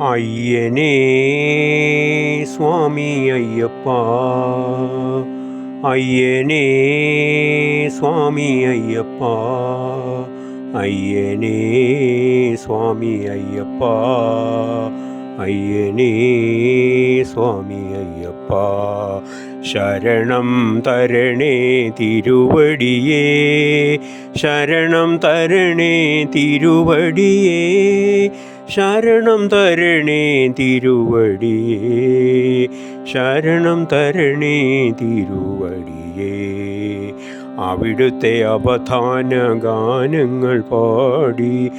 അയ്യനേ സ്വാമി അയ്യപ്പ. അയ്യനേ സ്വാമി അയ്യപ്പ. അയ്യനേ സ്വാമി അയ്യപ്പ. അയ്യനേ സ്വാമി അയ്യപ്പ. ശരണം തരണേ തിരുവടിയേ. ശരണം തരണേ തിരുവടിയേ. ശരണം തരണേ തിരുവടിയേ. ശരണം തരണേ തിരുവടിയേ. അവിടുത്തെ അവധാന ഗാനങ്ങൾ പാടി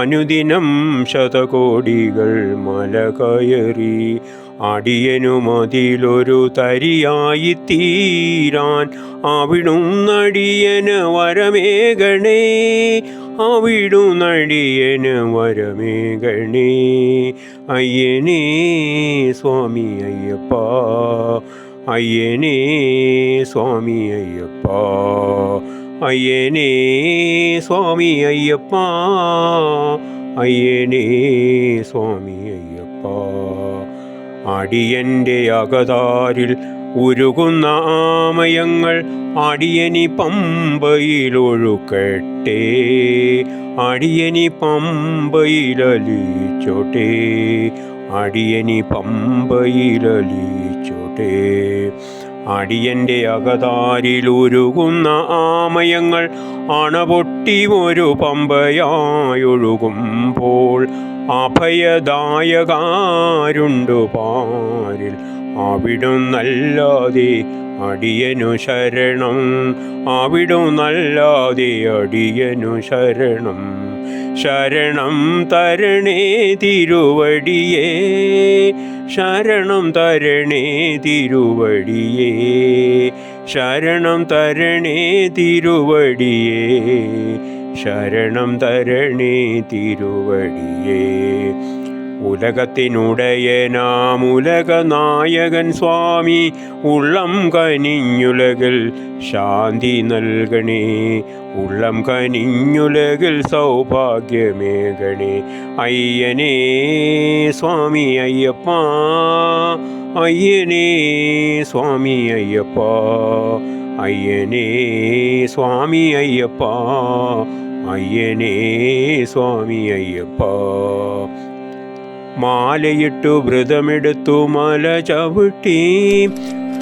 അനുദിനം ശതകോടികൾ മല കയറി അടിയനുമതിലൊരു തരിയായി തീരാൻ അവിടുന്നടിയന് വരമേകണേ അവിടുന്നടിയന് വരമേകണേ അയ്യനേ സ്വാമി അയ്യപ്പ അയ്യനേ സ്വാമി അയ്യപ്പ അയ്യനേ സ്വാമി അയ്യപ്പ അയ്യനേ സ്വാമി അയ്യപ്പ. അടിയന്റെ അകതാരിൽ ഉരുകുന്ന ആമയങ്ങൾ അടിയനി പമ്പയിലൊഴുക്കട്ടെ. അടിയനി പമ്പയിലലിച്ചോട്ടെ. അടിയനി പമ്പയിലലിച്ചോട്ടെ. അടിയന്റെ അകതാരിൽ ഉരുകുന്ന ആമയങ്ങൾ അണപൊട്ടി ഒരു പമ്പയായൊഴുകുമ്പോൾ അഭയദായകാരുണ്ടു പാരിൽ. അവിടുന്നല്ലാതെ അടിയനു ശരണം അവിടുന്നല്ലാതെ അടിയനു ശരണം. ശരണം തരണേ തിരുവടിയേ. ശരണം തരണേ തിരുവടിയേ. ശരണം തരണേ തിരുവടിയേ. ശരണം തരണേ തിരുവടിയേ. ഉലകത്തിനുടയനാം ഉലകനായകൻ സ്വാമി ഉള്ളം കനിഞ്ഞുലകിൽ ശാന്തി നൽകണേ ഉള്ളം കനിഞ്ഞുലകിൽ സൗഭാഗ്യമേകണേ അയ്യനേ സ്വാമി അയ്യപ്പ അയ്യനേ സ്വാമി അയ്യപ്പ അയ്യനേ സ്വാമി അയ്യപ്പ അയ്യനേ സ്വാമി അയ്യപ്പ മാലയിട്ടു വ്രതമെടുത്തു മല ചവിട്ടി.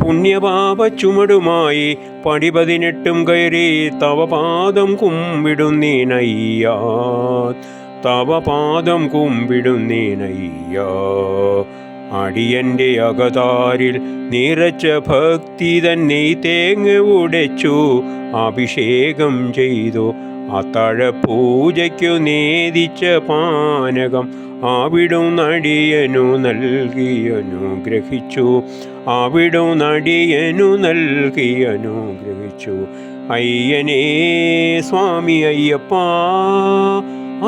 പുണ്യപാപ ചുമടുമായി പടി പതിനെട്ടും കയറി തവപാദം കുമ്പിടുന്നീനയ്യ. തവപാദം കുമ്പിടുന്നീനയ്യ. അടിയന്റെ അകതാരിൽ നിറച്ച ഭക്തി തന്നെ തേങ്ങ ഉടച്ചു അഭിഷേകം ചെയ്തു. അത്താഴ പൂജയ്ക്കു നേദിച്ച പാനകം അവിടും നടിയനു നൽകി അനുഗ്രഹിച്ചു അവിടും നടിയനു നൽകി അനുഗ്രഹിച്ചു അയ്യനേ സ്വാമി അയ്യപ്പ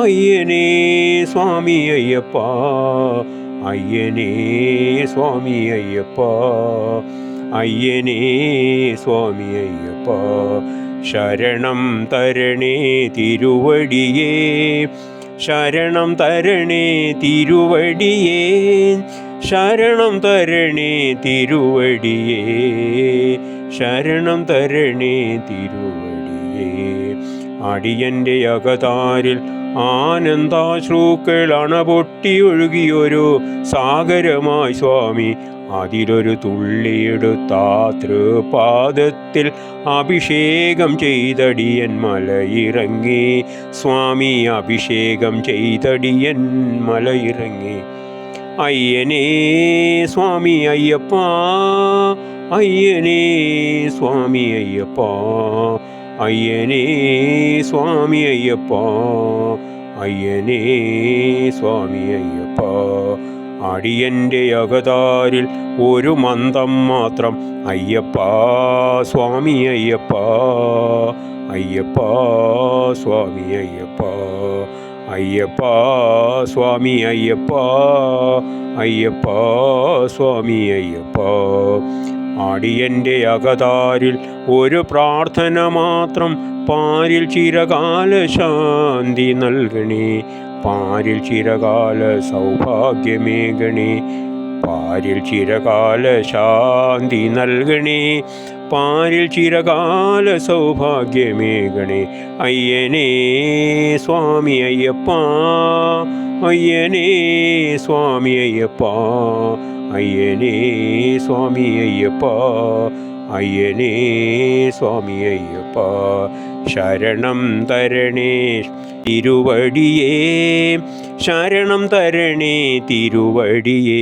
അയ്യനേ സ്വാമി അയ്യപ്പ അയ്യനേ സ്വാമി അയ്യപ്പ അയ്യനേ സ്വാമി അയ്യപ്പ. ശരണം തരണേ തിരുവടിയേ ശരണം തരണേ തിരുവടിയേ ശരണം തരണേ തിരുവടിയേ ശരണം തരണേ തിരുവടിയേ. അടിയന്റെ അകതാരിൽ ആനന്ദാശ്രൂക്കൾ അണപൊട്ടി ഒഴുകിയൊരു സാഗരമായി സ്വാമി അതിലൊരു തുള്ളിയെടുത്താ തൃപാദത്തിൽ അഭിഷേകം ചെയ്തടിയൻ മലയിറങ്ങി. സ്വാമി അഭിഷേകം ചെയ്തടിയൻ മലയിറങ്ങി. അയ്യനേ സ്വാമി അയ്യപ്പ അയ്യനേ സ്വാമി അയ്യപ്പ അയ്യനേ സ്വാമി അയ്യപ്പ അയ്യനേ സ്വാമി അയ്യപ്പ. അടിയന്റെ അകതാരിൽ ഒരു മന്ദം മാത്രം. അയ്യപ്പ സ്വാമി അയ്യപ്പ. അയ്യപ്പ സ്വാമി അയ്യപ്പ. അയ്യപ്പ സ്വാമി അയ്യപ്പ. അയ്യപ്പ സ്വാമി അയ്യപ്പ. അടിയന്റെ അകതാരിൽ ഒരു പ്രാർത്ഥന മാത്രം പാരിൽ ചിരകാല ശാന്തി നൽകണേ. പാരിൽ ചിരകാല സൗഭാഗ്യമേകണേ. പാരിൽ ചിരകാല ശാന്തി നൽകണേ. പാരിൽ ചിരകാല സൗഭാഗ്യമേകണേ. അയ്യനേ സ്വാമി അയ്യപ്പ അയ്യനേ സ്വാമി അയ്യപ്പ അയ്യനേ സ്വാമി അയ്യപ്പ. അയ്യനേ സ്വാമി അയ്യപ്പ ശരണം തരണേ തിരുവടിയേ ശരണം തരണേ തിരുവടിയേ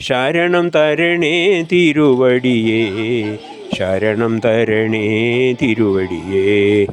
ശരണം തരണേ തിരുവടിയേ ശരണം തരണേ തിരുവടിയേ.